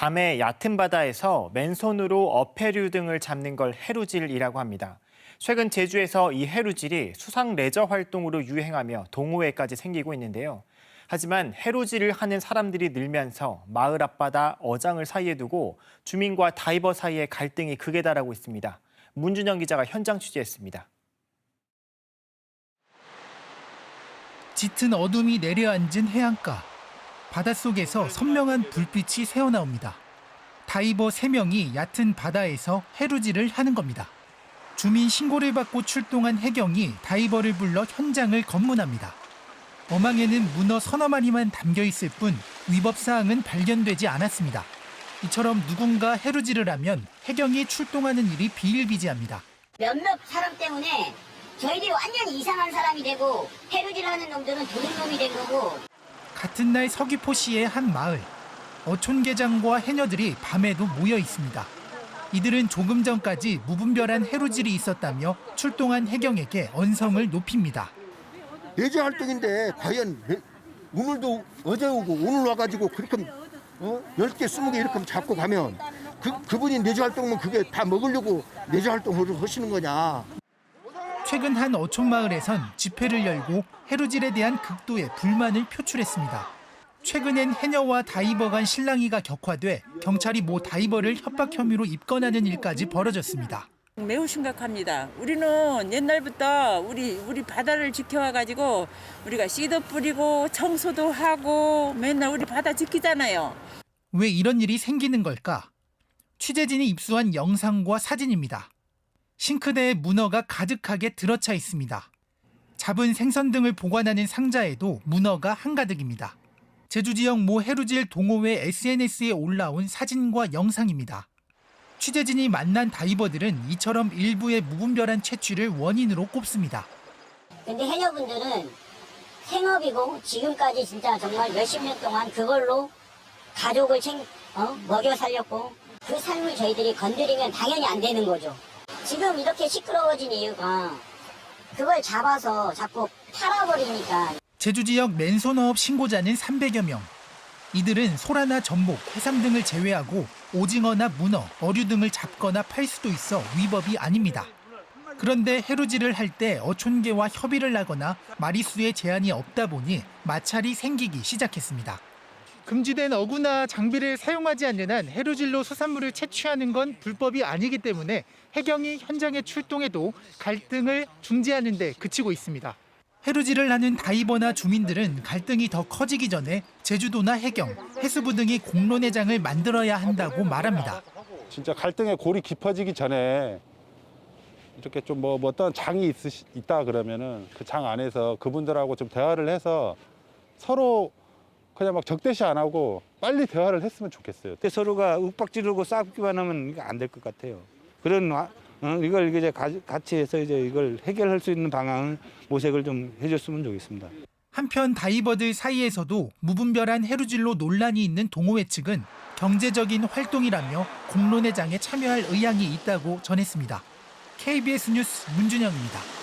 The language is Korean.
밤에 얕은 바다에서 맨손으로 어패류 등을 잡는 걸 해루질이라고 합니다. 최근 제주에서 이 해루질이 수상 레저 활동으로 유행하며 동호회까지 생기고 있는데요. 하지만 해루질을 하는 사람들이 늘면서 마을 앞바다 어장을 사이에 두고 주민과 다이버 사이의 갈등이 극에 달하고 있습니다. 문준영 기자가 현장 취재했습니다. 짙은 어둠이 내려앉은 해안가. 바닷속에서 선명한 불빛이 새어나옵니다. 다이버 3명이 얕은 바다에서 해루질을 하는 겁니다. 주민 신고를 받고 출동한 해경이 다이버를 불러 현장을 검문합니다. 어망에는 문어 서너 마리만 담겨 있을 뿐 위법 사항은 발견되지 않았습니다. 이처럼 누군가 해루질을 하면 해경이 출동하는 일이 비일비재합니다. 몇몇 사람 때문에 저희들이 완전히 이상한 사람이 되고 해루질 하는 놈들은 도둑놈이 된 거고 같은 날 서귀포시의 한 마을 어촌계장과 해녀들이 밤에도 모여 있습니다. 이들은 조금 전까지 무분별한 해루질이 있었다며 출동한 해경에게 언성을 높입니다. 내재 활동인데 과연 매- 오늘도 어제 오고 오늘 와가지고 그렇게 어? 10개, 20개 이렇게 잡고 가면 그, 그분이 내재 활동은 그게 다 먹으려고 내재 활동을 하시는 거냐. 최근 한 어촌 마을에선 집회를 열고 해루질에 대한 극도의 불만을 표출했습니다. 최근엔 해녀와 다이버 간 실랑이가 격화돼 경찰이 모 다이버를 협박 혐의로 입건하는 일까지 벌어졌습니다. 매우 심각합니다. 우리는 옛날부터 우리 우리 바다를 지켜와 가지고 우리가 씨도 뿌리고 청소도 하고 맨날 우리 바다 지키잖아요. 왜 이런 일이 생기는 걸까? 취재진이 입수한 영상과 사진입니다. 싱크대에 문어가 가득하게 들어차 있습니다. 잡은 생선 등을 보관하는 상자에도 문어가 한가득입니다. 제주 지역 모 해루질 동호회 SNS에 올라온 사진과 영상입니다. 취재진이 만난 다이버들은 이처럼 일부의 무분별한 채취를 원인으로 꼽습니다. 근데 해녀분들은 생업이고 지금까지 진짜 정말 몇십 년 동안 그걸로 가족을 챙, 어? 먹여 살렸고 그 삶을 저희들이 건드리면 당연히 안 되는 거죠. 지금 이렇게 시끄러워진 이유가 그걸 잡아서 자꾸 팔아버리니까 제주 지역 맨손어업 신고자는 300여 명. 이들은 소라나 전복, 해삼 등을 제외하고 오징어나 문어, 어류 등을 잡거나 팔 수도 있어 위법이 아닙니다. 그런데 해루질을 할 때 어촌계와 협의를 하거나 마리수에 제한이 없다 보니 마찰이 생기기 시작했습니다. 금지된 어구나 장비를 사용하지 않는 한 해루질로 수산물을 채취하는 건 불법이 아니기 때문에 해경이 현장에 출동해도 갈등을 중재하는 데 그치고 있습니다. 해루질을 하는 다이버나 주민들은 갈등이 더 커지기 전에 제주도나 해경, 해수부 등이 공론회장을 만들어야 한다고 말합니다. 진짜 갈등의 골이 깊어지기 전에 이렇게 좀 뭐 어떤 장이 있으시, 있다 그러면은 그 장 안에서 그분들하고 좀 대화를 해서 서로 그냥 막 적대시 안 하고 빨리 대화를 했으면 좋겠어요. 그때 서로가 윽박지르고 싸우기만 하면 이게 안될 것 같아요. 그런 와- 어, 이걸 이제 가- 같이 해서 이제 이걸 해결할 수 있는 방안을 모색을 좀 해줬으면 좋겠습니다. 한편 다이버들 사이에서도 무분별한 해루질로 논란이 있는 동호회 측은 경제적인 활동이라며 공론회장에 참여할 의향이 있다고 전했습니다. KBS 뉴스 문준영입니다.